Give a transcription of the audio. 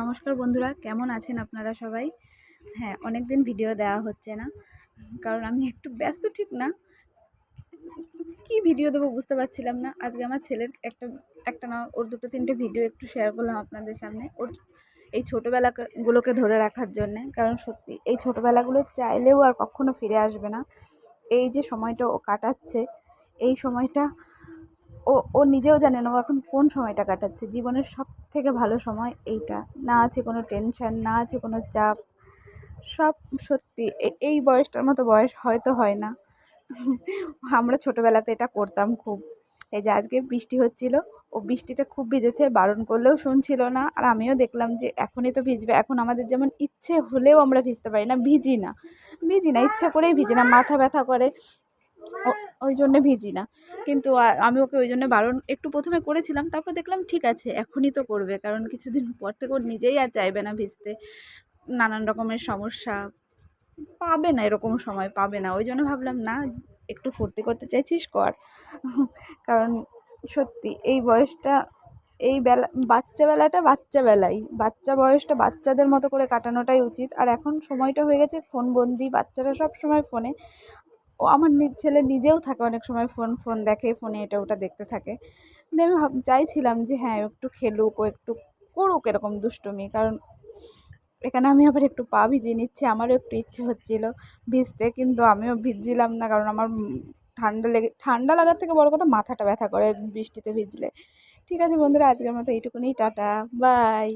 নমস্কার বন্ধুরা, কেমন আছেন আপনারা সবাই? হ্যাঁ অনেক দিন ভিডিও দেওয়া হচ্ছে না, কারণ আমি একটু ব্যস্ত ঠিক না। কি ভিডিও দেবো বুঝতে পারছিলাম না। আজকে আমার ছেলের একটা একটা না, ওর দুটো তিনটে ভিডিও একটু শেয়ার করলাম আপনাদের সামনে। ওর এই ছোটোবেলাগুলোকে ধরে রাখার জন্যে, কারণ সত্যি, এই ছোটোবেলাগুলো চাইলেও আর কখনো ফিরে আসবে না। এই যে সময়টা ও কাটাচ্ছে, এই সময়টা ও ও নিজেও জানে না ও এখন কোন সময়টা কাটাচ্ছে। জীবনের সব থেকে ভালো সময় এইটা। না আছে কোনো টেনশন, না আছে কোনো চাপ। সব সত্যি। এই বয়সটার মতো বয়স হয়তো হয় না। আমরা ছোটোবেলাতে এটা করতাম খুব। এই যে আজকে বৃষ্টি হচ্ছিল, ও বৃষ্টিতে খুব ভিজেছে, বারণ করলেও শুনছিল না। আর আমিও দেখলাম যে এখনই তো ভিজবে। এখন আমাদের যেমন ইচ্ছে হলেও আমরা ভিজতে পারি না, ভিজি না। ভিজি না, ইচ্ছা করেই ভিজি না, মাথা ব্যথা করে। ওই জন্যে ভিজি না। কিন্তু আমি ওকে ওই জন্য বারণ, একটু প্রথমে করেছিলাম, তারপর দেখলাম ঠিক আছে, এখনই তো করবে। কারণ কিছুদিন পর থেকে ও নিজেই আর চাইবে না ভিজতে। নানান রকমের সমস্যা, পাবে না, এরকম সময় পাবে না। ওই জন্য ভাবলাম, না, একটু ফুর্তি করতে চাইছিস, কর। কারণ সত্যি, এই বয়সটা, এই বেলা বাচ্চা বেলাটা বাচ্চা বাচ্চা বয়সটা বাচ্চাদের মতো করে কাটানোটাই উচিত। আর এখন সময়টা হয়ে গেছে ফোন বন্দি বাচ্চারা সব সময় ফোনে। ও আমার ছেলে নিজেও থাকে, অনেক সময় ফোন ফোন দেখে ফোনে এটা ওটা দেখতে থাকে। আমি চাইছিলাম যে হ্যাঁ একটু খেলুক, ও একটু করুক এরকম দুষ্টুমি। কারণ এখানে আমি আবার একটু পা ভিজিয়ে নিচ্ছি, আমারও একটু ইচ্ছে হচ্ছিল ভিজতে, কিন্তু আমিও ভিজছিলাম না। কারণ আমার ঠান্ডা লেগে, ঠান্ডা লাগার থেকে বড় কথা মাথাটা ব্যথা করে বৃষ্টিতে ভিজলে। ঠিক আছে বন্ধুরা, আজকের মতো এইটুকুনি, টাটা, বাই।